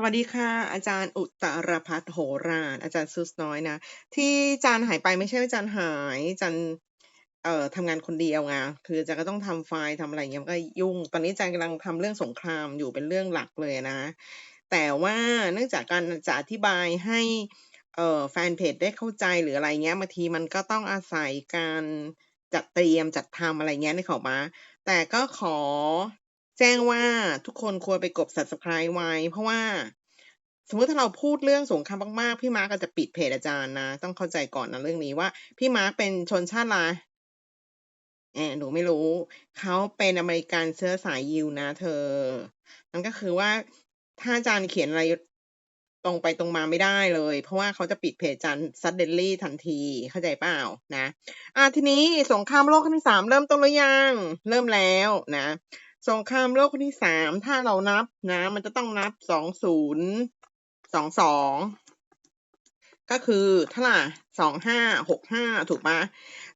สวัสดีค่ะ อาจารย์อุตรพัฒน์โหราอาจารย์ซุสน้อยนะ ที่อาจารย์หายไปไม่ใช่ว่าอาจารย์หายอาจารย์เอ่อทำงานคนเดียวไงคืออาจารย์ก็ต้องทำไฟล์ทำอะไรอย่างเงี้ยมันก็ยุ่ง ตอนนี้อาจารย์กำลังทำเรื่องสงครามอยู่เป็นเรื่องหลักเลยนะ แต่ว่าเนื่องจากการจะอธิบายให้เอ่อแฟนเพจได้เข้าใจหรืออะไรเงี้ยบางทีมันก็ต้องอาศัยการจัดเตรียมจัดทำอะไรเงี้ยนึกออมา แต่ก็ขอ แจ้งว่าทุกคนควรไปกด subscribe ไว้ เพราะว่าสมมติถ้าเราพูดเรื่องสงครามมากๆ พี่มาร์กก็จะปิดเพจอาจารย์นะ ต้องเข้าใจก่อนนะเรื่องนี้ว่า พี่มาร์กเป็นชนชาติอะไรแอบหนูไม่รู้ เขาเป็นอเมริกันเชื้อสายยิวนะ เธอ นั่นก็คือว่าถ้าอาจารย์เขียนอะไรตรงไปตรงมาไม่ได้เลย เพราะว่าเขาจะปิดเพจอาจารย์ซัดเดลลี่ทันทีเข้าใจเปล่านะ อะทีนี้สงครามโลกครั้งที่สามเริ่มต้นหรือยัง เริ่มแล้วนะ สงครามโลกครั้งที่สามถ้าเรานับนะ มันจะต้องนับสองศูนย์สองสองก็คือเท่าไหร่สองห้าหกห้าถูกปะ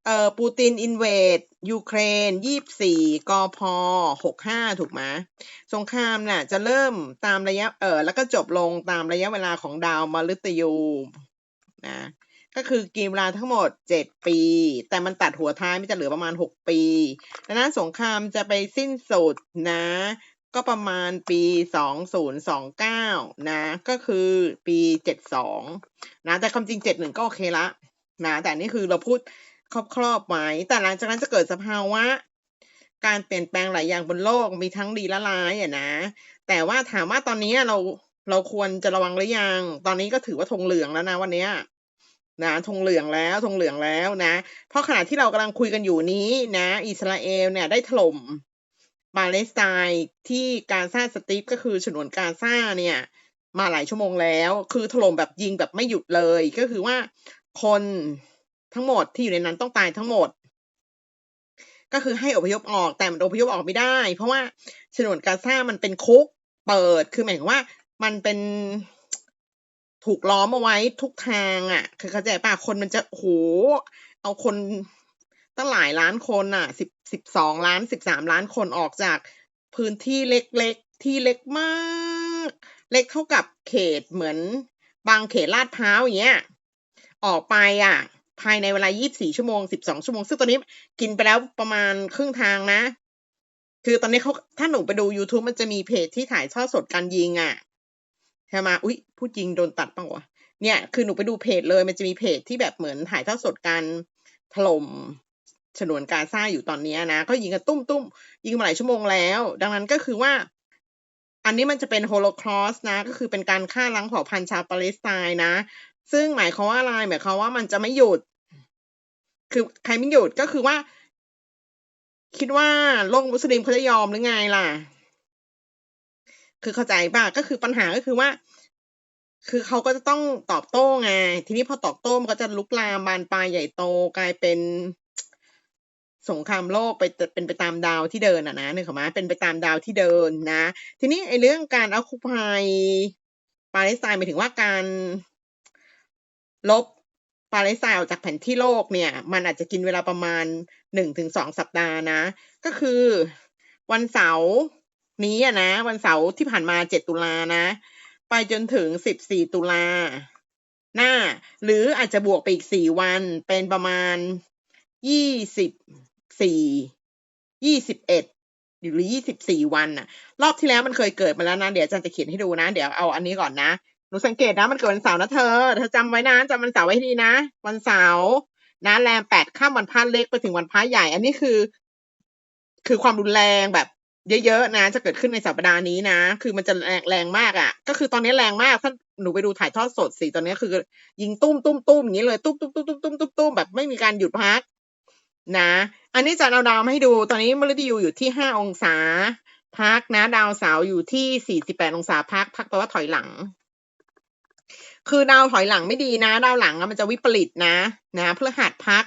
เอ่อปูตินอินเวดยูเครนยี่สี่กพหกห้าถูกไหมสงครามน่ะจะเริ่มตามระยะเออแล้วก็จบลงตามระยะเวลาของดาวมฤตยูนะ ก็คือกินเวลาทั้งหมดเจ็ดปี แต่มันตัดหัวท้ายมันจะเหลือประมาณหกปีดังนั้นสงครามจะไปสิ้นสุดนะ ก็ประมาณปีสองศูนย์สองเก้านะ ก็คือปีเจ็ดสองนะ แต่ความจริงเจ็ดหนึ่งก็โอเคละนะ แต่นี่คือเราพูดครอบๆไว้แต่หลังจากนั้นจะเกิดสภาวะการเปลี่ยนแปลงหลายอย่างบนโลกมีทั้งดีและร้ายอะนะ แต่ว่าถามว่าตอนนี้เราเราควรจะระวังหรือยัง ตอนนี้ก็ถือว่าธงเหลืองแล้วนะวันนี้ นะธงเหลืองแล้วธงเหลืองแล้วนะ เพราะขณะที่เรากำลังคุยกันอยู่นี้นะ อิสราเอลเนี่ยได้ถล่มปาเลสไตน์ที่กาซาสตรีปก็คือฉนวนกาซาเนี่ย มาหลายชั่วโมงแล้ว คือถล่มแบบยิงแบบไม่หยุดเลย ก็คือว่าคนทั้งหมดที่อยู่ในนั้นต้องตายทั้งหมด ก็คือให้อพยพออกแต่มันอพยพออกไม่ได้ เพราะว่าฉนวนกาซามันเป็นคุกเปิดคือหมายถึงว่ามันเป็น ถูกล้อมเอาไว้ทุกทางอะ คือเข้าใจป่ะคนมันจะโหเอาคนตั้งหลายล้านคนอะสิบสิบสองล้านสิบสามล้านคนออกจากพื้นที่เล็กๆ ที่เล็กมาก เล็กเท่ากับเขตเหมือนบางเขตลาดพร้าวอย่างเงี้ยออกไปอะ ภายในเวลา 24 ชั่วโมง 12 ชั่วโมง ซึ่งตอนนี้กินไปแล้วประมาณครึ่งทางนะ คือตอนนี้เขาถ้าหนูไปดู YouTube มันจะมีเพจที่ถ่ายทอดสดการยิงอะ ใช่ไหมอุ้ยพูดจริงโดนตัดปังวะเนี่ยคือหนูไปดูเพจเลย มันจะมีเพจที่แบบเหมือนถ่ายทอดสดการถล่มฉนวนกาซาอยู่ตอนนี้นะ ก็ยิงกันตุ้มตุ้มยิงมาหลายชั่วโมงแล้ว ดังนั้นก็คือว่า อันนี้มันจะเป็นโฮโลคอสนะ ก็คือเป็นการฆ่าล้างเผ่าพันธุ์ชาวปาเลสไตน์นะ ซึ่งหมายความว่าอะไรหมายความว่ามันจะไม่หยุด คือใครไม่หยุดก็คือว่า คิดว่าโลกมุสลิมเขาจะยอมหรือไงล่ะ คือเข้าใจป่ะก็คือปัญหาก็คือว่า คือเขาก็จะต้องตอบโต้ไง ทีนี้พอตอบโต้มันก็จะลุกลามบานปลายใหญ่โตกลายเป็นสงครามโลกไปเป็นไปตามดาวที่เดินอะนะนึกออกไหมเป็นไปตามดาวที่เดินนะ ทีนี้ไอ้เรื่องการเอาคุปายปาเลสไตน์หมายถึงว่าการลบปาเลสไตน์ออกจากแผนที่โลกเนี่ย มันอาจจะกินเวลาประมาณหนึ่งถึงสองสัปดาห์นะ ก็คือวันเสาร์ นี้อะนะ วันเสาร์ที่ผ่านมาเจ็ดตุลานะ ไปจนถึงสิบสี่ตุลาหน้า หรืออาจจะบวกไปอีกสี่วันเป็นประมาณยี่สิบสี่ยี่สิบเอ็ดหรือยี่สิบสี่วันน่ะ รอบที่แล้วมันเคยเกิดมาแล้วนะ เดี๋ยวอาจารย์จะเขียนให้ดูนะ เดี๋ยวเอาอันนี้ก่อนนะหนูสังเกตนะมันเกิดวันเสาร์นะเธอเธอจำไว้นะจำวันเสาร์ไว้ให้ดีนะ วันเสาร์นะแรมแปดข้ามวันพระเล็กไปถึงวันพระใหญ่ อันนี้คือ คือความรุนแรงแบบ เยอะๆนะ จะเกิดขึ้นในสัปดาห์นี้นะ คือมันจะแรงแรงมากอะ่ะ ก็คือตอนนี้แรงมากถ้าหนูไปดูถ่ายทอดสดสิตอนนี้คือ ยิงตุ้มตุ้มตุ้มอย่างนี้เลยตุ้มตุ้มตุ้มตุ้มตุ้มตุ้มตุ้มแบบไม่มีการหยุดพัก นะ อันนี้จะเอาดาวมาให้ดู ตอนนี้มฤตยูอยู่ที่ห้าองศาพักนะ ดาวเสาร์อยู่ที่สี่สิบแปดองศาพักพักแปลว่าถอยหลัง คือดาวถอยหลังไม่ดีนะ ดาวหลังมันจะวิปริตนะ นะเพื่อหัดพัก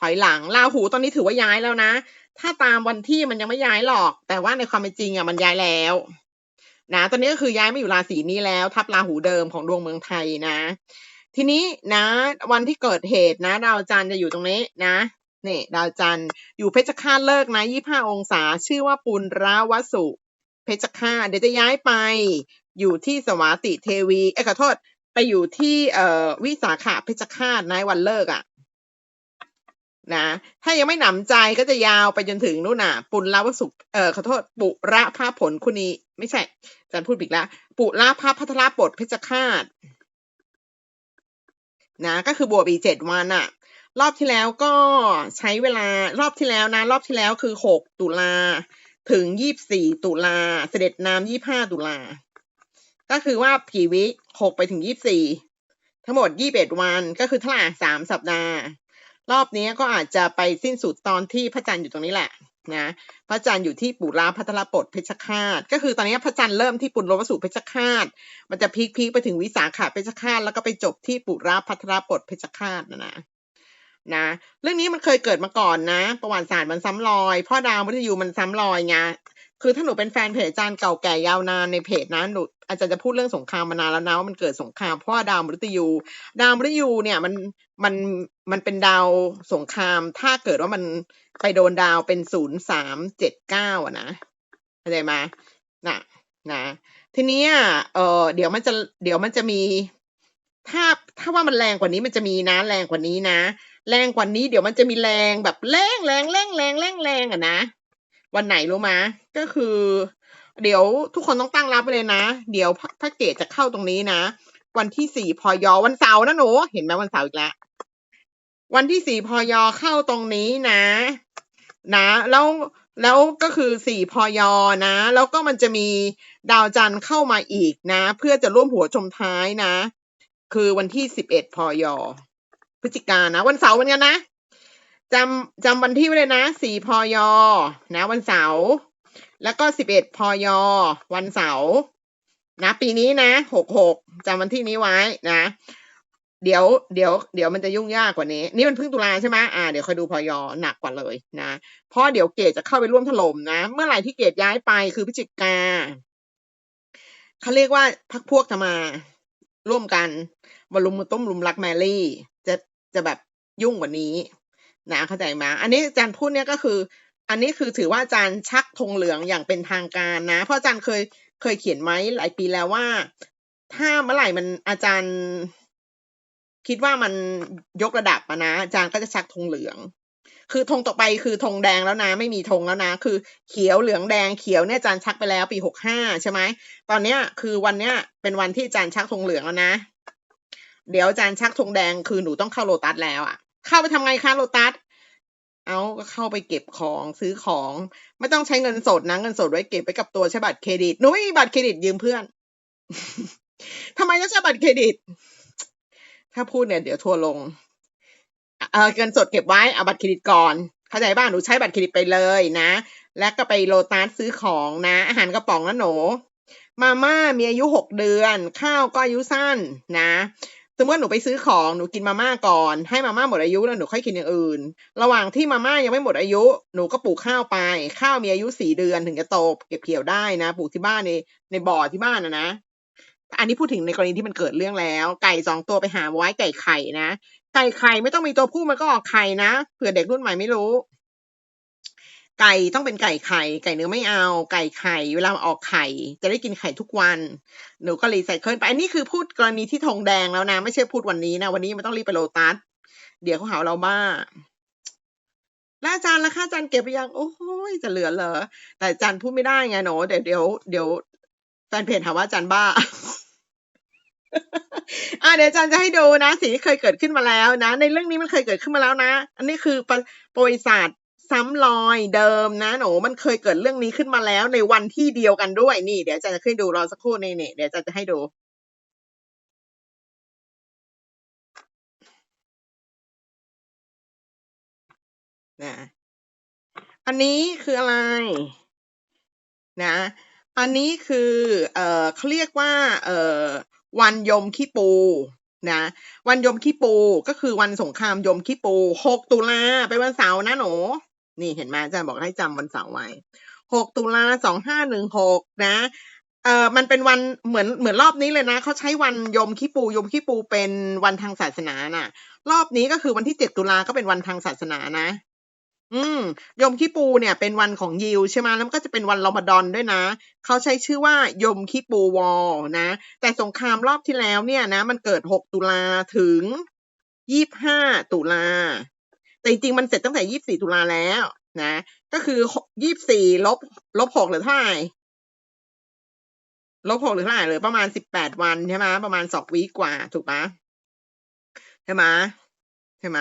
ถอยหลังราหูตอนนี้ถือว่าย้ายแล้วนะ ถ้าตามวันที่มันยังไม่ย้ายหรอก แต่ว่าในความเป็นจริงอะมันย้ายแล้วนะตอนนี้ก็คือย้ายมาอยู่ราศีนี้แล้ว ทับราหูเดิมของดวงเมืองไทยนะ ทีนี้นะ วันที่เกิดเหตุนะ ดาวจันทร์จะอยู่ตรงนี้นะนี่ดาวจันทร์อยู่เพชรฆาตเลิกนะยี่ห้าองศา ชื่อว่าปุณราวสุ เพชรฆาตเดี๋ยวจะย้ายไปอยู่ที่สวัสติเทวี เอ้ขอโทษ ไปอยู่ที่เอ่อวิสาขะเพชฌฆาตนายวันเลิกอะ่ะ นะ ถ้ายังไม่หนำใจก็จะยาวไปจนถึงนู่นน่ะ ปุณลวสุเออขอโทษ ปุระภาผลคุณีไม่ใช่อาจารย์พูดผิดละปุระภาพัทรปดเพชฌฆาตนะ ก็คือบวชอีเจ็ดวันอะรอบที่แล้วก็ใช้เวลารอบที่แล้วนะ รอบที่แล้วคือหกตุลาถึงยี่สี่ตุลาเสด็จน้ำยี่ห้าตุลา ก็คือว่าผีวิหกไปถึงยี่สี่ทั้งหมดยี่บเอ็ดวันก็คือเท่าไหร่สามสัปดาห์ รอบนี้ก็อาจจะไปสิ้นสุดตอนที่พระจันทร์อยู่ตรงนี้แหละนะพระจันทร์อยู่ที่ปุราพัทรปดเพชฌฆาต ก็คือตอนนี้พระจันทร์เริ่มที่ปุณโรวสุเพชฌฆาต มันจะพีคพีคไปถึงวิสาขาเพชฌฆาตแล้วก็ไปจบที่ปุราพัทรปดเพชฌฆาตนะนะนะเรื่องนี้มันเคยเกิดมาก่อนนะ ประวัติศาสตร์มันซ้ำรอย พ่อดาวมุทยูมันซ้ำรอยไงคือถ้าหนูเป็นแฟนเพจอาจารย์เก่าแก่ยาวนานในเพจนะหนูอาจารย์จะพูดเรื่องสงครามมานานแล้วนะว่ามันเกิดสงครามเพราะว่าดาวมฤตยู ดาวมฤตยูเนี่ยมัน มันมันเป็นดาวสงคราม ถ้าเกิดว่ามันไปโดนดาวเป็นศูนย์สามเจ็ดเก้าอะนะเข้าใจไหมนะนะทีนี้เออเดี๋ยวมันจะเดี๋ยวมันจะมี ถ้าถ้าว่ามันแรงกว่านี้มันจะมีนะ แรงกว่านี้นะ แรงกว่านี้ เดี๋ยวมันจะมีแรงแบบแรงแรงแรงแรงแรงแรงอะนะ วันไหนรู้ไหมก็คือ เดี๋ยวทุกคนต้องตั้งรับไปเลยนะ เดี๋ยวพระเกตจะเข้าตรงนี้นะ วันที่สี่พอยอวันเสาร์นะหนู เห็นไหมวันเสาร์อีกแล้ววันที่สี่พอยอเข้าตรงนี้นะ นะแล้วแล้วก็คือสี่พอยอนะ แล้วก็มันจะมีดาวจันทร์เข้ามาอีกนะ เพื่อจะร่วมหัวชมท้ายนะ คือวันที่สิบเอ็ดพอยอพฤศจิกานะ วันเสาร์เหมือนกันนะจำจำวันที่ไว้เลยนะสี่พอยอนะ วันเสาร์แล้วก็สิบเอ็ดพอยอวันเสาร์ นะปีนี้นะหกหกจำวันที่นี้ไว้นะ เดี๋ยวเดี๋ยวเดี๋ยวมันจะยุ่งยากกว่านี้ นี่มันเพิ่งตุลาใช่ไหมอ่าเดี๋ยวคอยดูพอยอหนักกว่าเลยนะเพราะเดี๋ยวเกตจะเข้าไปร่วมถล่มนะ เมื่อไหร่ที่เกตย้ายไปคือพฤศจิกาเขาเรียกว่าพักพวกจะมาร่วมกันวลุมต้มลุมรักแมรี่จะจะแบบยุ่งกว่านี้นะเข้าใจไหมอันนี้อาจารย์พูดเนี่ยก็คือ อันนี้คือถือว่าอาจารย์ชักธงเหลืองอย่างเป็นทางการนะ เพราะอาจารย์เคย เคยเขียนไว้หลายปีแล้วว่า ถ้าเมื่อไหร่มันอาจารย์ คิดว่ามันยกระดับนะอาจารย์ก็จะชักธงเหลือง คือธงต่อไปคือธงแดงแล้วนะ ไม่มีธงแล้วนะ คือเขียวเหลืองแดงเขียวเนี่ยอาจารย์ชักไปแล้วปีหกห้าใช่ไหมตอนเนี้ยคือวันเนี้ยเป็นวันที่อาจารย์ชักธงเหลืองแล้วนะ เดี๋ยวอาจารย์ชักธงแดงคือหนูต้องเข้าโลตัสแล้วอะเข้าไปทำไงคะโลตัส เอาก็เข้าไปเก็บของซื้อของ ไม่ต้องใช้เงินสดนะเงินสดไว้เก็บไปกับตัวใช้บัตรเครดิตหนูไม่มีบัตรเครดิตยืมเพื่อนทำไมต้องใช้บัตรเครดิต ถ้าพูดเนี่ยเดี๋ยวทัวลงเออเงินสดเก็บไว้เอาบัตรเครดิตก่อน เข้าใจบ้างหนูใช้บัตรเครดิตไปเลยนะ แล้วก็ไปโลตัสซื้อของนะ อาหารกระป๋องนะหนูมาม่ามีอายุหกเดือน ข้าวก็อายุสั้นนะ สมมติหนูไปซื้อของหนูกินมาม่าก่อน ให้มาม่าหมดอายุแล้วหนูค่อยกินอย่างอื่น ระหว่างที่มาม่ายังไม่หมดอายุ หนูก็ปลูกข้าวไป ข้าวมีอายุสี่เดือนถึงจะโตเก็บเกี่ยวได้นะ ปลูกที่บ้านในในบ่อที่บ้านนะนะอันนี้พูดถึงในกรณีที่มันเกิดเรื่องแล้ว ไก่สองตัวไปหาไว้ไก่ไข่นะไก่ไข่ไม่ต้องมีตัวผู้มันก็ออกไข่นะเผื่อเด็กรุ่นใหม่ไม่รู้ ไก่ต้องเป็นไก่ไข่ ไก่เนื้อไม่เอา ไก่ไข่ เวลาออกไข่ จะได้กินไข่ทุกวัน หนูก็รีไซเคิลไป อันนี้คือพูดกรณีที่ทองแดงแล้วนะ ไม่ใช่พูดวันนี้นะ วันนี้มันต้องรีบไปโลตัส เดี๋ยวเขาหาเราบ้า แล้วอาจารย์ละคะอาจารย์เก็บไปยัง โอ้ยจะเหลือเหรอ แต่อาจารย์พูดไม่ได้ไงหนูเดี๋ยวเดี๋ยวเดี๋ยวแฟนเพจหามว่าอาจารย์บ้าอ่าเดี๋ยวอาจารย์จะให้ดูนะสิ่งที่เคยเกิดขึ้นมาแล้วนะ ในเรื่องนี้มันเคยเกิดขึ้นมาแล้วนะ อันนี้คือประวัติศาสตร์ ซ้ำรอยเดิมนะหนูมันเคยเกิดเรื่องนี้ขึ้นมาแล้วในวันที่เดียวกันด้วยนี่ เดี๋ยวจารย์จะขึ้นดูรอสักครู่นี่นี่เดี๋ยวจารย์จะให้ดูนะอันนี้คืออะไรนะ อันนี้คือ เอ่อเขาเรียกว่า เอ่อวันยมขี้ปูนะวันยมขี้ปูก็คือวันสงครามยมขี้ปูหกตุลาเป็นวันเสาร์นะหนู นี่เห็นไหมอาจารย์บอกให้จำวันเสาร์ไว้หกตุลาสองห้าหนึ่งหกนะเออมันเป็นวันเหมือนเหมือนรอบนี้เลยนะเขาใช้วันยมขี้ปูยมขี้ปูเป็นวันทางศาสนาน่ะ รอบนี้ก็คือวันที่เจ็ดตุลาก็เป็นวันทางศาสนานะ อืมยมคีปูเนี่ย เป็นวันของยิวใช่ไหมแล้วก็จะเป็นวันรอมฎอนด้วยนะเขาใช้ชื่อว่ายมคีปูวอลนะ แต่สงครามรอบที่แล้วเนี่ยนะ มันเกิด6ตุลาถึง25ตุลา แต่จริงๆมันเสร็จตั้งแต่24ตุลาแล้วนะ ก็คือ24ลบลบ6หรือเท่าไหร่ลบ6หรือเท่าไหร่หรือประมาณ18วันใช่ไหมประมาณ2วีกว่า ถูกไหมใช่ไหมใช่ไหม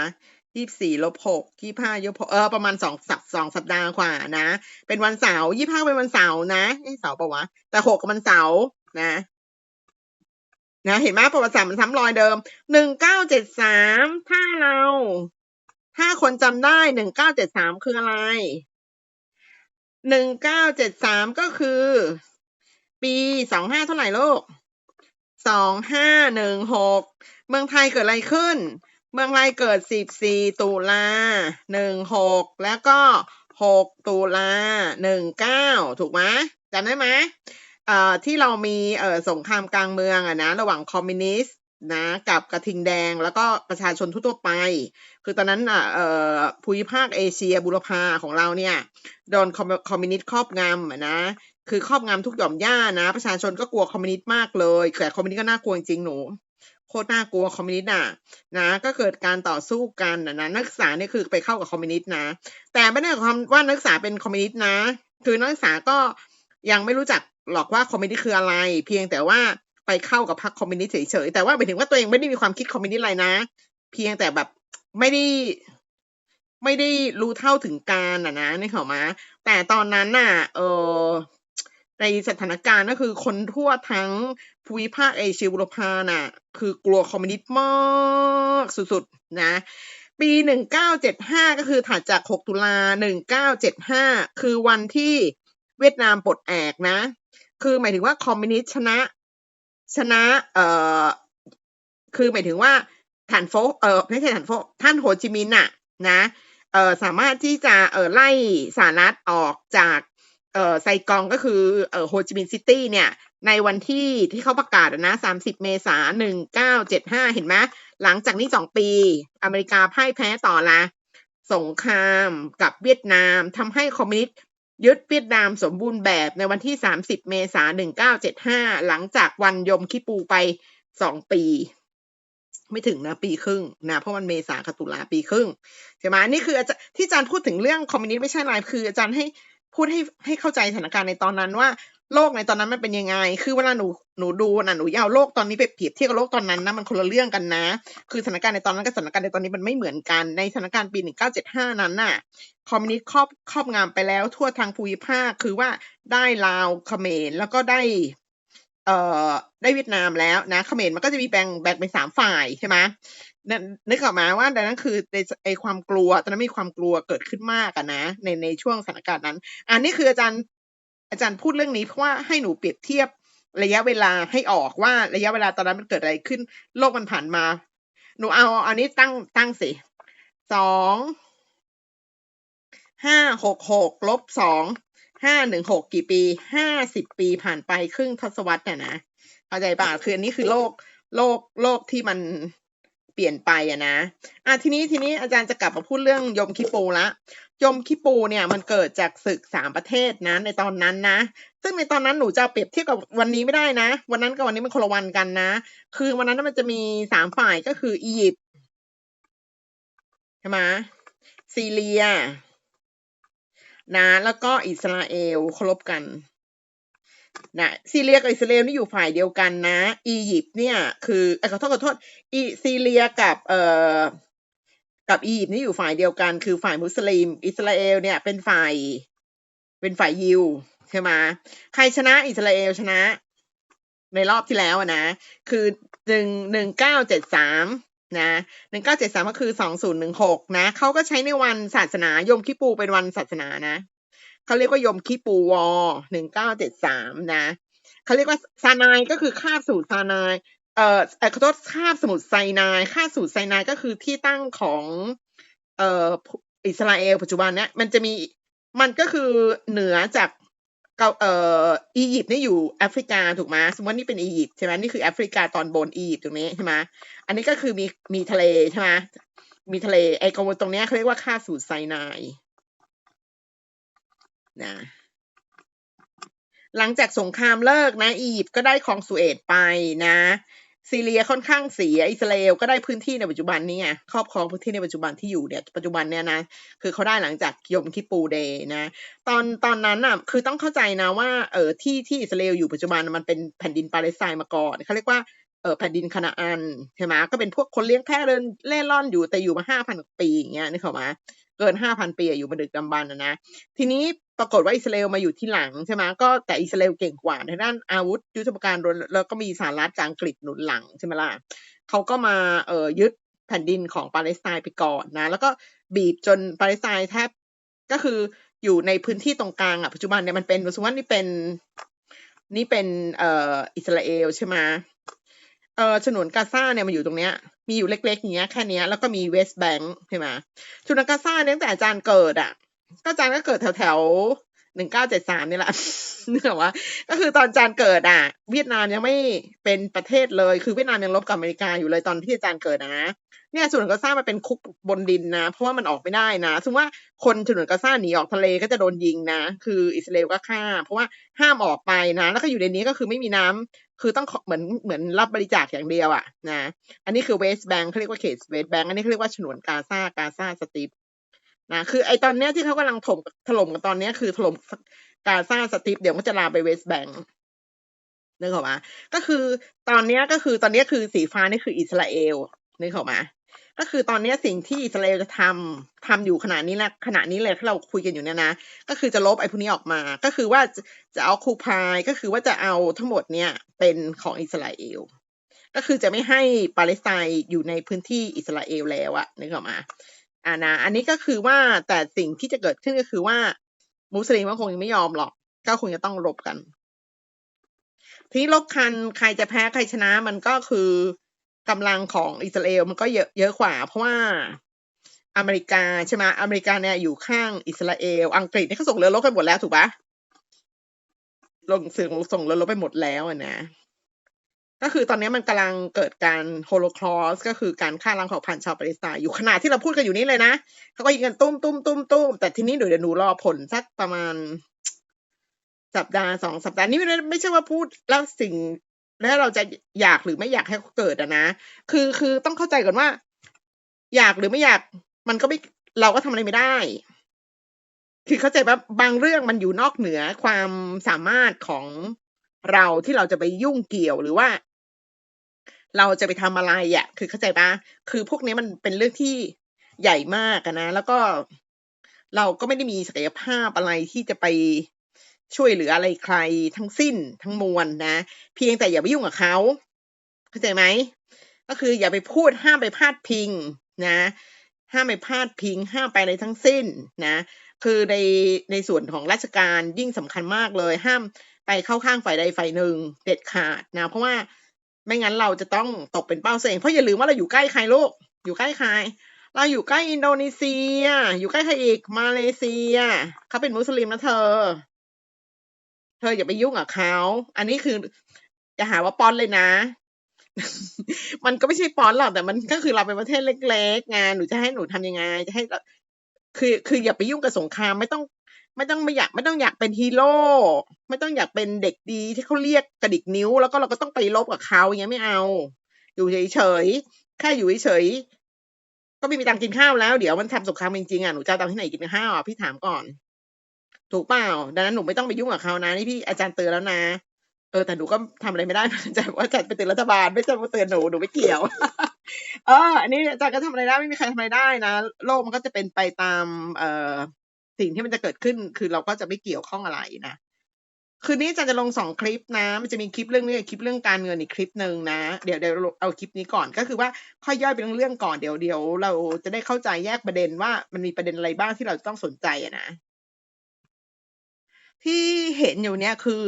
ยี่สี่ลบหกยี่ห้ายบหกเออประมาณสองสัปสองสัปดาห์กว่านะ เป็นวันเสาร์ยี่ห้าเป็นวันเสาร์นะไอ้เสาร์ปะวะ แต่หกกับวันเสาร์นะนะเห็นไหมประวัติศาสตร์มันซ้ำรอยเดิมหนึ่งเก้าเจ็ดสามถ้าเรา ถ้าคนจำได้หนึ่งเก้าเจ็ดสามคืออะไรหนึ่งเก้าเจ็ดสามก็คือ ปีสองห้าเท่าไหร่โลกสองห้าหนึ่งหกเมืองไทยเกิดอะไรขึ้น เมืองไรเกิด14ตุลา16แล้วก็6ตุลา19ถูกไหมจำได้ไหมเอ่อที่เรามีเอ่อสงครามกลางเมืองอะนะ ระหว่างคอมมิวนิสต์ นะกับกระทิงแดงแล้วก็ประชาชนทั่วไป คือตอนนั้นอะเอ่อภูมิภาคเอเชียบุรพาของเราเนี่ยโดนคอมมิวนิสต์ครอบงำนะคือครอบงำทุกหย่อมย่านะ ประชาชนก็กลัวคอมมิวนิสต์มากเลยแต่คอมมิวนิสต์ก็น่ากลัวจริงหนูโคตรน่ากลัวคอมมิวนิสต์อะนะก็เกิดการต่อสู้กันนะนักศึกษาเนี่ยคือไปเข้ากับคอมมิวนิสต์นะ แต่ไม่ได้ความว่านักศึกษาเป็นคอมมิวนิสต์นะ คือนักศึกษาก็ยังไม่รู้จักหรอกว่าคอมมิวนิสต์คืออะไร เพียงแต่ว่า ไปเข้ากับพรรคคอมมิวนิสต์เฉยๆแต่ว่าหมายถึงว่าตัวเองไม่ได้มีความคิดคอมมิวนิสต์อะไรนะ เพียงแต่แบบไม่ได้ไม่ได้รู้เท่าถึงการอะนะนี่เขามา แต่ตอนนั้นน่ะ เออในสถานการณ์ก็คือคนทั่วทั้งภูมิภาคเอเชียบุรพาน่ะ คือกลัวคอมมิวนิสต์มากสุดๆนะ ปีหนึ่งเก้าเจ็ดห้าก็คือถัดจากหกตุลาหนึ่งเก้าเจ็ดห้าคือวันที่เวียดนามปลดแอกนะ คือหมายถึงว่าคอมมิวนิสต์ชนะ ชนะเอ่อคือหมายถึงว่าฐานโฟเออไม่ใช่ฐานโฟท่านโฮจิมินห์น่ะนะเออสามารถที่จะเออไล่สหรัฐออกจากเอ่อไซกองก็คือเอ่อโฮจิมินห์ซิตี้เนี่ย ในวันที่ที่เขาประกาศนะ30เมษายน1975เห็นไหมหลังจากนี้สองปี อเมริกาพ่ายแพ้ต่อละสงครามกับเวียดนามทำให้คอมมิวนิสต์ ยึดเวียดนามสมบูรณ์แบบในวันที่ 30 เมษายน 1975 หลังจากวันยมคิปูไปสองปี ไม่ถึงนะปีครึ่งนะเพราะมันเมษาคตุลาปีครึ่งใช่ไหมนี่คืออาจารย์ที่อาจารย์พูดถึงเรื่องคอมมิวนิสต์ไม่ใช่อะไรคืออาจารย์ให้พูดให้ให้เข้าใจสถานการณ์ในตอนนั้นว่า โลกในตอนนั้นมันเป็นยังไง คือเวลาหนูหนูดูนะหนูยาวโลกตอนนี้ไปเปรียบเทียบกับโลกตอนนั้นนะมันคนละเรื่องกันนะ คือสถานการณ์ในตอนนั้นกับสถานการณ์ในตอนนี้มันไม่เหมือนกัน ในสถานการณ์ปี 1975 นั้นน่ะ คอมมิวนิสต์ครอบครอบงำไปแล้วทั่วทางภูมิภาค คือว่าได้ลาวเขมรแล้วก็ได้เอ่อได้เวียดนามแล้วนะเขมรมันก็จะมีแบ่งแบ่งเป็นสามฝ่ายใช่ไหมนึกออกมาว่าดังนั้นคือในไอความกลัวตอนนั้นมีความกลัวเกิดขึ้นมากอะนะในในช่วงสถานการณ์นั้น อันนี้คืออาจารย์ อาจารย์พูดเรื่องนี้เพราะว่าให้หนูเปรียบเทียบระยะเวลาให้ออกว่าระยะเวลาตอนนั้นมันเกิดอะไรขึ้น โลกมันผ่านมา หนูเอาอันนี้ตั้งตั้งสิสองห้าหกหกลบสองห้าหนึ่งหกกี่ปีห้าสิบปีผ่านไปครึ่งทศวรรษเนี่ยนะเข้าใจป่ะคืออันนี้คือโลกโลกโลกที่มันเปลี่ยนไปอะนะอะทีนี้ทีนี้อาจารย์จะกลับมาพูดเรื่องยมคิปูละ ยมคิปูเนี่ยมันเกิดจากศึกสามประเทศนะในตอนนั้นนะ ซึ่งในตอนนั้นหนูจะเปรียบเทียบกับวันนี้ไม่ได้นะ วันนั้นกับวันนี้มันคนละวันกันนะ คือวันนั้นมันจะมีสามฝ่ายก็คืออียิปต์ใช่ไหมซีเรีย นะ แล้วก็อิสราเอลเคารพกันนะซีเรียกับอิสราเอลนี่อยู่ฝ่ายเดียวกันนะ อียิปต์เนี่ย คืออขอโทษขอโทษอีซีเรียกับเอ่อ กับอียิปต์นี่อยู่ฝ่ายเดียวกัน คือฝ่ายมุสลิม อิสราเอลเนี่ยเป็นฝ่ายเป็นฝ่ายยิวใช่ไหมใครชนะอิสราเอลชนะ ในรอบที่แล้วนะ คือหนึ่งหนึ่งเก้าเจ็ดสามนะหนึ่งเก้าเจ็ดสามก็คือสองศูนย์หนึ่งหกนะเขาก็ใช้ในวันศาสนายมคิปูเป็นวันศาสนานะเขาเรียกว่ายมคีปูวอหนึ่งเก้าเจ็ดสามนะเขาเรียกว่าซานายก็คือคาบสูตรซานาย เอ่อขอโทษคาบสมุทรไซนายคาบสูตรไซนายก็คือที่ตั้งของเอ่ออิสราเอลปัจจุบันเนี้ยมันจะมีมันก็คือเหนือจากเอ่ออียิปต์นี่อยู่แอฟริกาถูกไหมสมมตินี่เป็นอียิปต์ใช่ไหมนี่คือแอฟริกาตอนบนอียิปต์ตรงนี้ใช่ไหมอันนี้ก็คือมีมีทะเลใช่ไหมมีทะเลไอ้กงตรงนี้เขาเรียกว่าคาบสูตรไซนายนะหลังจากสงครามเลิกนะ อียิปต์ก็ได้คลองสุเอตไปนะ ซีเรียค่อนข้างเสียอิสราเอลก็ได้พื้นที่ในปัจจุบันนี้ไงครอบครองพื้นที่ในปัจจุบันที่อยู่เนี่ยปัจจุบันเนี่ยนะคือเขาได้หลังจากยมคิปูเดย์นะ ตอนตอนนั้นอะคือต้องเข้าใจนะว่าเออที่ที่อิสราเอลอยู่ปัจจุบันมันเป็นแผ่นดินปาเลสไตน์มาก่อนเขาเรียกว่าเออแผ่นดินคานาอันใช่ไหมก็เป็นพวกคนเลี้ยงแพะเดินเล่ร่อนอยู่แต่อยู่มาห้าพันปีอย่างเงี้ยนึกออกมาเกินห้าพันปีอยู่มาดึกดำบรรพ์นะนะ ทีนี้ ปรากฏว่าอิสราเอลมาอยู่ที่หลังใช่ไหมก็แต่อิสราเอลเก่งกว่าในด้านอาวุธยุทธปกรณ์แล้วก็มีสหรัฐกับอังกฤษหนุนหลังใช่ไหมล่ะเขาก็มาเอ่อยึดแผ่นดินของปาเลสไตน์ไปก่อนนะ แล้วก็บีบจนปาเลสไตน์แทบก็คืออยู่ในพื้นที่ตรงกลางอะปัจจุบันเนี่ยมันเป็นสมมติว่านี่เป็นนี่เป็นเอ่ออิสราเอลใช่ไหมเออฉนวนกาซาเนี่ยมันอยู่ตรงเนี้ยมีอยู่เล็กๆอย่างเงี้ยแค่เนี้ยแล้วก็มีเวสต์แบงค์ใช่ไหมฉนวนกาซาเนี่ยตั้งแต่อาจารย์เกิดอะ ก็จารย์ก็เกิดแถวแถวหนึ่งเก้าเจ็ดสามนี่แหละนึกออกว่า ก็คือตอนจารย์เกิดอะ เวียดนามยังไม่เป็นประเทศเลย คือเวียดนามยังลบกับอเมริกาอยู่เลยตอนที่จารย์เกิดนะเนี่ยฉนวนกาซามันเป็นคุกบนดินนะ เพราะว่ามันออกไม่ได้นะสมมติว่าคนฉนวนกาซาหนีออกทะเลก็จะโดนยิงนะ คืออิสราเอลก็ฆ่า เพราะว่าห้ามออกไปนะ แล้วก็อยู่ในนี้ก็คือไม่มีน้ำคือต้องเหมือนเหมือนรับบริจาคอย่างเดียวอะนะ อันนี้คือเวสต์แบงค์เขาเรียกว่าเขตเวสต์แบงค์อันนี้เขาเรียกว่าฉนวนกาซากาซาสติป นะคือไอตอนเนี้ยที่เขากำลังถมถล่มกันตอนเนี้ยคือถล่มกาซาสติปเดี๋ยวมันจะลาไปเวสต์แบงค์นึกออกมาก็คือตอนเนี้ยก็คือตอนเนี้ยคือสีฟ้านี่คืออิสราเอลนึกออกมาก็คือตอนนี้สิ่งที่อิสราเอลจะทำทำอยู่ขณะนี้แหละขณะนี้เลยที่เราคุยกันอยู่เนี่ยนะ ก็คือจะลบไอ้พวกนี้ออกมา ก็คือว่าจะจะเอาคูพายก็คือว่าจะเอาทั้งหมดเนี่ยเป็นของอิสราเอลก็คือจะไม่ให้ปาเลสไตน์อยู่ในพื้นที่อิสราเอลแล้วอะนึกออกมา อ่านะ อันนี้ก็คือว่าแต่สิ่งที่จะเกิดขึ้นก็คือว่า มุสลิมก็คงไม่ยอมหรอก ก็คงจะต้องรบกัน ทีนี้รบคันใครจะแพ้ใครชนะมันก็คือกำลังของอิสราเอลมันก็เยอะเยอะกว่า เพราะว่าอเมริกาใช่ไหมอเมริกาเนี่ยอยู่ข้างอิสราเอล อังกฤษนี่เขาส่งเรือรบไปหมดแล้วถูกปะลงสื่อส่งเรือรบไปหมดแล้วนะ ก็คือตอนนี้มันกำลังเกิดการโฮโลคอสก็คือการฆ่าล้างเผ่าพันธุ์ชาวปาเลสไตน์อยู่ขนาดที่เราพูดกันอยู่นี้เลยนะเขาก็ยิงกันตุ้มตุ้มตุ้มตุ้มแต่ทีนี้เดี๋ยวหนูรอผลสักประมาณสัปดาห์สองสัปดาห์นี้ไม่ไม่ใช่ว่าพูดแล้วสิ่งแล้วเราจะอยากหรือไม่อยากให้เขาเกิดอะนะ คือคือต้องเข้าใจก่อนว่า อยากหรือไม่อยาก มันก็ไม่เราก็ทำอะไรไม่ได้ คือเข้าใจว่าบางเรื่องมันอยู่นอกเหนือความสามารถของเราที่เราจะไปยุ่งเกี่ยวหรือว่า เราจะไปทำอะไรอะ่ะ คือเข้าใจปะคือพวกนี้มันเป็นเรื่องที่ใหญ่มากนะ แล้วก็เราก็ไม่ได้มีศักยภาพอะไรที่จะไปช่วยเหลืออะไรใครทั้งสิ้นทั้งมวลนะ เพียงแต่อย่าไปยุ่งกับเขาเข้าใจไหมก็คืออย่าไปพูดห้ามไปพาดพิงนะ ห้ามไปพาดพิง ห้ามไปอะไรทั้งสิ้นนะ คือในในส่วนของราชการยิ่งสำคัญมากเลย ห้ามไปเข้าข้างฝ่ายใดฝ่ายหนึ่งเด็ดขาดนะ เพราะว่า ไม่งั้นเราจะต้องตกเป็นเป้าเสียงเพราะอย่าลืมว่าเราอยู่ใกล้ใครลูกอยู่ใกล้ใคร เราอยู่ใกล้อินโดนีเซีย อยู่ใกล้ใครอีกมาเลเซียเขาเป็นมุสลิมนะเธอ เธออย่าไปยุ่งกับเขาอันนี้คือจะหาว่าป้อนเลยนะ มันก็ไม่ใช่ป้อนหรอกแต่มันก็คือเราเป็นประเทศเล็กๆไงหนูจะให้หนูทำยังไง จะให้คือคืออย่าไปยุ่งกับสงครามไม่ต้อง ไม่ต้องไม่อยากไม่ต้องอยากเป็นฮีโร่ไม่ต้องอยากเป็นเด็กดีที่เขาเรียกกระดิกนิ้ว แล้วก็เราก็ต้องไปลบกับเขาอย่างเงี้ยไม่เอา อยู่เฉยๆแค่อยู่เฉยๆก็ไม่มีตังกินข้าวแล้วเดี๋ยวมันทำสงครามจริงๆอะหนูจะเอาตังที่ไหนกินข้าวอะพี่ถามก่อน ถูกเปล่าดังนั้นหนูไม่ต้องไปยุ่งกับเขานะนี่พี่อาจารย์เตือนแล้วนะเออแต่หนูก็ทำอะไรไม่ได้อาจารย์ว่าอาจารย์ไปเตือนรัฐบาลไม่ใช่มาเตือนหนูหนูไม่เกี่ยว เอออันนี้อาจารย์ก็ทำอะไรได้ไม่มีใครทำอะไรได้นะโลกมันก็จะเป็นไปตาม เอ่อ สิ่งที่มันจะเกิดขึ้น คือเราก็จะไม่เกี่ยวข้องอะไรนะคืนนี้จารย์จะลงสองคลิปนะ มันจะมีคลิปเรื่องนี้คลิปเรื่องการเงินอีกคลิปหนึ่งนะ เดี๋ยวเดี๋ยวเอาคลิปนี้ก่อนก็คือว่าค่อยย่อยเป็นเรื่องก่อนเดี๋ยวเดี๋ยวเราจะได้เข้าใจแยกประเด็นว่ามันมีประเด็นอะไรบ้างที่เราต้องสนใจนะ ที่เห็นอยู่เนี่ยคือ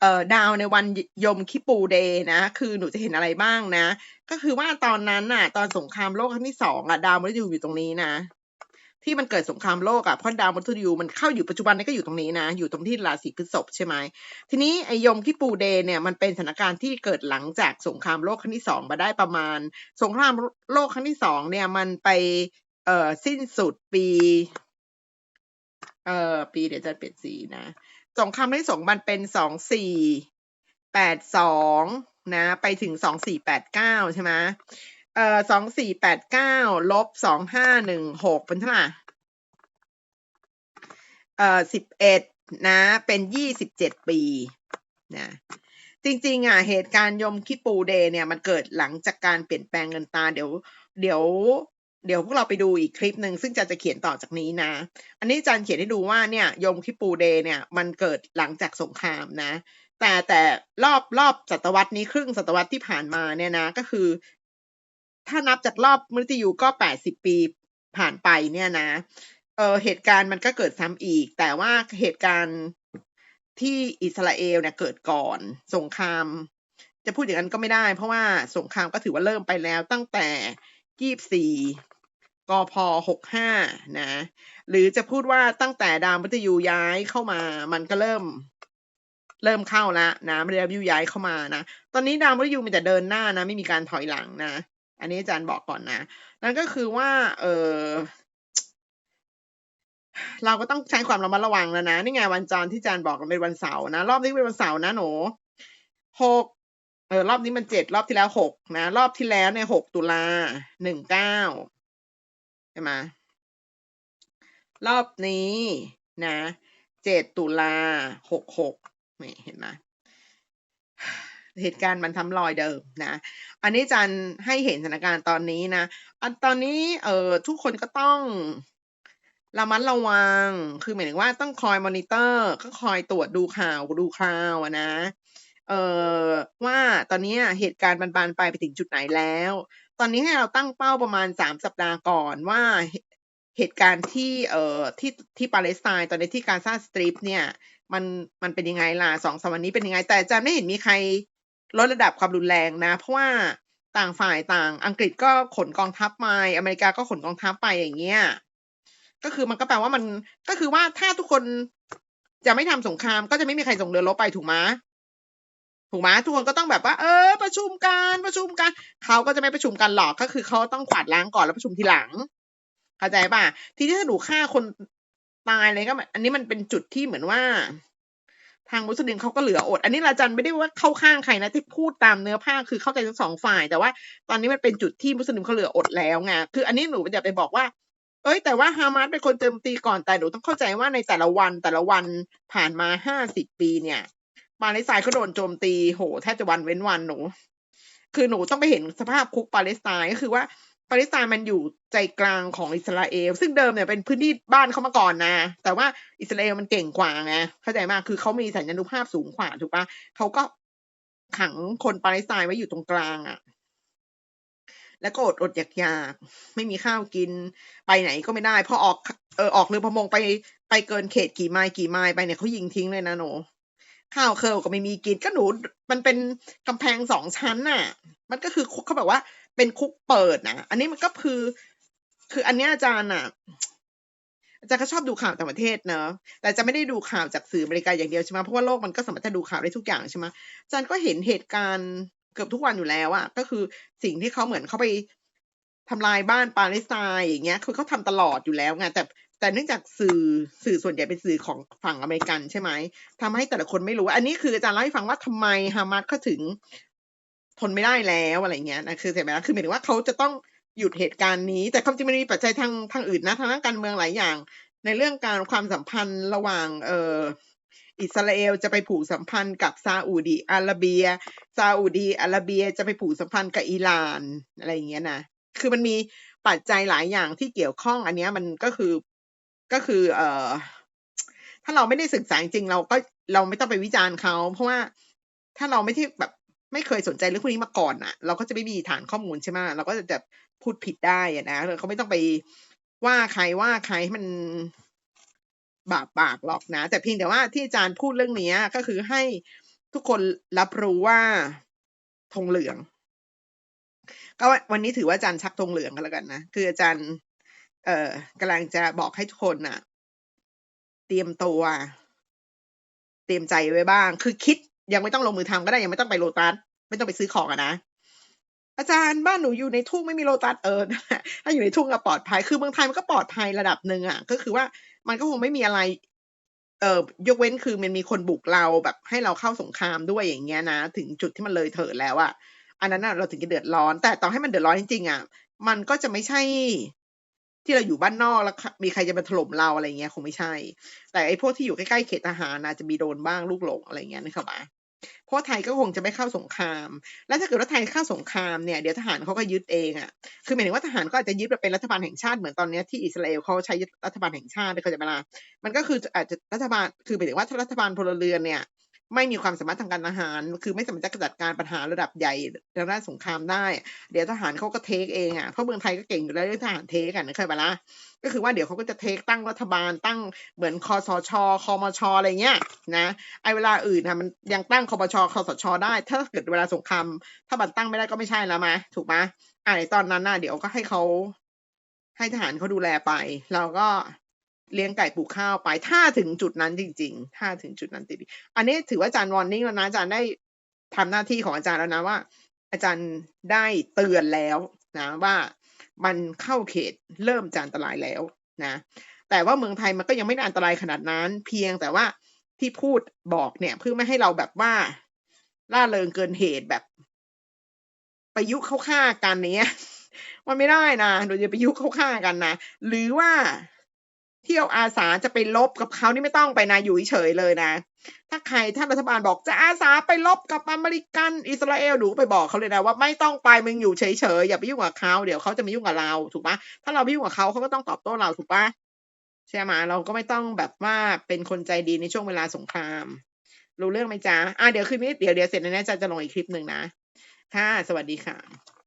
เอ่อดาวในวันยมคิปูเดย์นะ คือหนูจะเห็นอะไรบ้างนะ ก็คือว่าตอนนั้นน่ะ ตอนสงครามโลกครั้งที่สองอะดาวมฤตยูอยู่ตรงนี้นะ ที่มันเกิดสงครามโลกอะเพราะดาวมฤตยูมันเข้าอยู่ปัจจุบันนี้ก็อยู่ตรงนี้นะ อยู่ตรงที่ราศีพฤษภใช่ไหมทีนี้ไอยมคิปูเดย์เนี่ยมันเป็นสถานการณ์ที่เกิดหลังจากสงครามโลกครั้งที่สองมาได้ประมาณ สงครามโลกครั้งที่สองเนี่ยมันไปเอ่อสิ้นสุดปีเอ่อปีเดี๋ยวจะเปลี่ยนสีนะสงครามที่สองมันเป็นสองสี่แปดสองนะ ไปถึงสองสี่แปดเก้าใช่ไหม เอ่อสองสี่แปดเก้าลบสองห้าหนึ่งหกเป็นเท่าไหร่เอ่อสิบเอ็ดนะ เป็นยี่สิบเจ็ดปีนะจริงๆอะเหตุการณ์ยมคิปูเดเนี่ยมันเกิดหลังจากการเปลี่ยนแปลงเงินตาเดี๋ยวเดี๋ยวเดี๋ยวพวกเราไปดูอีกคลิปหนึ่งซึ่งจะจะเขียนต่อจากนี้นะ อันนี้อาจารย์เขียนให้ดูว่าเนี่ยยมคิปูเดเนี่ยมันเกิดหลังจากสงครามนะ แต่แต่รอบรอบศตวรรษนี้ครึ่งศตวรรษที่ผ่านมาเนี่ยนะก็คือ ถ้านับจากรอบมฤตยูก็แปดสิบปีผ่านไปเนี่ยนะเออเหตุการณ์มันก็เกิดซ้ำอีก แต่ว่าเหตุการณ์ที่อิสราเอลเนี่ยเกิดก่อนสงคราม จะพูดอย่างนั้นก็ไม่ได้ เพราะว่าสงครามก็ถือว่าเริ่มไปแล้วตั้งแต่ยี่สี่กพหกห้านะ หรือจะพูดว่าตั้งแต่ดาวมฤตยูย้ายเข้ามา มันก็เริ่ม เริ่มเข้าละนะไม่ได้ดาวมฤตยูย้ายเข้ามานะ ตอนนี้ดาวมฤตยูมีแต่เดินหน้านะ ไม่มีการถอยหลังนะ อันนี้อาจารย์บอกก่อนนะ นั่นก็คือว่า เออเราก็ต้องใช้ความระมัดระวังแล้วนะ นี่ไงวันจันทร์ที่อาจารย์บอกเป็นวันเสาร์นะ รอบนี้เป็นวันเสาร์นะหนูหกเออรอบนี้มันเจ็ดรอบที่แล้วหกนะ รอบที่แล้วเนี่ยหกตุลาหนึ่งเก้าใช่ไหมรอบนี้นะเจ็ดตุลาหกหกนี่เห็นไหม เหตุการณ์มันทำรอยเดิมนะ อันนี้จารย์ให้เห็นสถานการณ์ตอนนี้นะ อันตอนนี้เอ่อทุกคนก็ต้องระมัดระวัง คือหมายถึงว่าต้องคอยมอนิเตอร์ ก็คอยตรวจดูข่าวดูข่าวนะ เอ่อว่าตอนนี้เหตุการณ์มันบานปลายไปถึงจุดไหนแล้ว ตอนนี้ให้เราตั้งเป้าประมาณสามสัปดาห์ก่อนว่าเหตุการณ์ที่เอ่อที่ที่ปาเลสไตน์ตอนนี้ที่กาซาสตรีปเนี่ยมันมันเป็นยังไงล่ะสองสามวันนี้เป็นยังไง แต่จะไม่เห็นมีใคร ลดระดับความรุนแรงนะ เพราะว่าต่างฝ่ายต่างอังกฤษก็ขนกองทัพมาอเมริกาก็ขนกองทัพไปอย่างเงี้ยก็คือมันก็แปลว่ามันก็คือว่าถ้าทุกคนจะไม่ทำสงครามก็จะไม่มีใครส่งเรือรบไปถูกไหมถูกไหมทุกคนก็ต้องแบบว่า เออ ประชุมกันประชุมกันเขาก็จะไม่ประชุมกันหรอกก็คือเขาต้องกวาดล้างก่อนแล้วประชุมทีหลังเข้าใจป่ะ ทีนี้ถ้าหนูฆ่าคนตายเลยก็ อันนี้มันเป็นจุดที่เหมือนว่า ทางมุสลิมเขาก็เหลืออด อันนี้อาจารย์ไม่ได้ว่าเข้าข้างใครนะที่พูดตามเนื้อผ้าคือเข้าใจทั้งสองฝ่าย แต่ว่าตอนนี้มันเป็นจุดที่มุสลิมเขาเหลืออดแล้วไงคือ อันนี้หนูอย่าไปบอกว่า เอ้ย แต่ว่าฮามาสเป็นคนโจมตีก่อนแต่หนูต้องเข้าใจว่าในแต่ละวันแต่ละวันผ่านมาห้าสิบปีเนี่ยปาเลสไตน์เขาโดนโจมตีโหแทบจะวันเว้นวันหนู คือหนูต้องไปเห็นสภาพคุกปาเลสไตน์ก็คือว่า ปาเลสไตน์มันอยู่ใจกลางของอิสราเอล ซึ่งเดิมเนี่ยเป็นพื้นที่บ้านเขามาก่อนนะ แต่ว่าอิสราเอลมันเก่งกว่าไงเข้าใจมากคือเขามีสัญญานุภาพสูงกว่าถูกปะเขาก็ขังคนปาเลสไตน์ไว้อยู่ตรงกลางอะ่ะ แล้วก็อดอดอยากอยากไม่มีข้าวกินไปไหนก็ไม่ได้พอออกเออออกเรือประมงไปไปเกินเขตกี่ไมล์กี่ไมล์ไปเนี่ยเขายิงทิ้งเลยนะหนูข้าวเคิลก็ไม่มีกินก็หนู มันเป็นกำแพงสองชั้นน่ะ มันก็คือเขาแบบว่า เป็นคุกเปิดนะ อันนี้มันก็คือ คืออันนี้อาจารย์อะอาจารย์ก็ชอบดูข่าวต่างประเทศเนอะแต่จะไม่ได้ดูข่าวจากสื่อบริกาอย่างเดียวใช่ไหมเพราะว่าโลกมันก็สามารถจะดูข่าวได้ทุกอย่างใช่ไหมอาจารย์ก็เห็นเหตุการณ์เกือบทุกวันอยู่แล้วอะก็คือสิ่งที่เขาเหมือนเขาไปทำลายบ้านปาเลสไตน์อย่างเงี้ย คือเขาทำตลอดอยู่แล้วไงแต่แต่เนื่องจากสื่อสื่อส่วนใหญ่เป็นสื่อของฝั่งอเมริกันใช่ไหมทำให้แต่ละคนไม่รู้ อันนี้คืออาจารย์เล่าให้ฟังว่าทำไมฮามาสเขาถึง ทนไม่ได้แล้วอะไรเงี้ยนะคือเห็นไหมคือหมายถึงว่าเขาจะต้องหยุดเหตุการณ์นี้ แต่ความจริงมันมีปัจจัยทางทางอื่นนะทางด้านการเมืองหลายอย่าง ในเรื่องการความสัมพันธ์ระหว่างเอ่ออิสราเอลจะไปผูกสัมพันธ์กับซาอุดีอาระเบีย ซาอุดีอาระเบียจะไปผูกสัมพันธ์กับอิหร่านอะไรอย่างเงี้ยนะคือมันมีปัจจัยหลายอย่างที่เกี่ยวข้องอันนี้มันก็คือก็คือ เอ่อ ถ้าเราไม่ได้ศึกษาจริงเราก็เราไม่ต้องไปวิจารณ์เขาเพราะว่าถ้าเราไม่ที่แบบ ไม่เคยสนใจเรื่องพวกนี้มาก่อนอะ เราก็จะไม่มีฐานข้อมูลใช่ไหมเราก็จะพูดผิดได้อะนะเขาไม่ต้องไปว่าใครว่าใครให้มันบาปปากหรอกนะ แต่เพียงแต่ว่าที่อาจารย์พูดเรื่องนี้ก็คือให้ทุกคนรับรู้ว่าธงเหลือง ก็วันนี้ถือว่าอาจารย์ชักธงเหลืองกันแล้วกันนะคืออาจารย์ เอ่อกำลังจะบอกให้ทุกคนน่ะ เตรียมตัว เตรียมใจไว้บ้าง คือคิด ยังไม่ต้องลงมือทำก็ได้ยังไม่ต้องไปโลตัสไม่ต้องไปซื้อของอะนะอาจารย์บ้านหนูอยู่ในทุ่งไม่มีโลตัสเออถ้าอยู่ในทุ่งก็ปลอดภัยคือเมืองไทยมันก็ปลอดภัยระดับหนึ่งอะก็คือว่ามันก็คงไม่มีอะไร เอ่อยกเว้นคือมันมีคนบุกเราแบบให้เราเข้าสงครามด้วยอย่างเงี้ยนะ ถึงจุดที่มันเลยเถิดแล้วอะอันนั้นเราถึงจะเดือดร้อน แต่ต่อให้มันเดือดร้อนจริงๆอะมันก็จะไม่ใช่ ที่เราอยู่บ้านนอกแล้วมีใครจะมาถล่มเราอะไรเงี้ยคงไม่ใช่ แต่ไอ้พวกที่อยู่ใกล้ๆเขตทหารอาจะมีโดนบ้างลูกหลงอะไรเงี้ยนะครับปะ เพราะไทยก็คงจะไม่เข้าสงคราม แล้วถ้าเกิดว่าไทยเข้าสงครามเนี่ยเดี๋ยวทหารเขาก็ยึดเองอะคือหมายถึงว่าทหารก็อาจจะยึดมาเป็นรัฐบาลแห่งชาติเหมือนตอนนี้ที่อิสราเอลเขาใช้รัฐบาลแห่งชาติเขาจะเวลามันก็คืออาจจะรัฐบาล คือหมายถึงว่ารัฐบาลพลเรือนเนี่ย ไม่มีความสามารถทางการทหาร คือไม่สามารถจะจัดการปัญหาระดับใหญ่ทางด้านสงครามได้ เดี๋ยวทหารเขาก็เทคเองอะเพราะเมืองไทยก็เก่งอยู่แล้วเรื่องทหารเทคกันนะเคยปะละก็คือว่าเดี๋ยวเขาก็จะเทคตั้งรัฐบาลตั้งเหมือนคอสชคอมชอะไรเงี้ยนะไอเวลาอื่นนะมันยังตั้งคอมชคอสชได้ ถ้าเกิดเวลาสงครามถ้าบันตั้งไม่ได้ก็ไม่ใช่แล้วมะถูกไหมอ่าในตอนนั้นน่ะเดี๋ยวก็ให้เขาให้ทหารเขาดูแลไป เราก็ เลี้ยงไก่ปลูกข้าวไปถ้าถึงจุดนั้นจริง ๆ ถ้าถึงจุดนั้นจริงอันนี้ถือว่าอาจารย์วอร์นิ่งแล้วนะอาจารย์ได้ทำหน้าที่ของอาจารย์แล้วนะว่า อาจารย์ได้เตือนแล้วนะว่ามันเข้าเขตเริ่มจะอันตรายแล้วนะ แต่ว่าเมืองไทยมันก็ยังไม่ได้อันตรายขนาดนั้น เพียงแต่ว่าที่พูดบอกเนี่ย เพื่อไม่ให้เราแบบว่าล่าเริงเกินเหตุแบบประยุกต์เข้าฆ่ากันเนี้ยมันไม่ได้นะโดยจะไปยุเข้าฆ่ากันนะหรือว่า เที่ยวอาสาจะไปลบกับเขานี่ไม่ต้องไปนะอยู่เฉยเลยนะ ถ้าใครถ้านรัฐบาลบอกจะอาสาไปลบกับอเมริกันอิสราเอลหนูไปบอกเขาเลยนะว่าไม่ต้องไปมึงอยู่เฉยๆอย่าไปยุ่งกับเขาเดี๋ยวเขาจะมายุ่งกับเราถูกปะถ้าเราไปยุ่งกับเขาเขาก็ต้องตอบโต้เราถูกปะใช่ไหมเราก็ไม่ต้องแบบว่าเป็นคนใจดีในช่วงเวลาสงคราม รู้เรื่องไหมจ๊ะอะเดี๋ยวคืนนี้เดี๋ยวเดี๋ยวเสร็จแล้วนะจ๊ะจะลงอีกคลิปหนึ่งนะค่ะสวัสดีค่ะ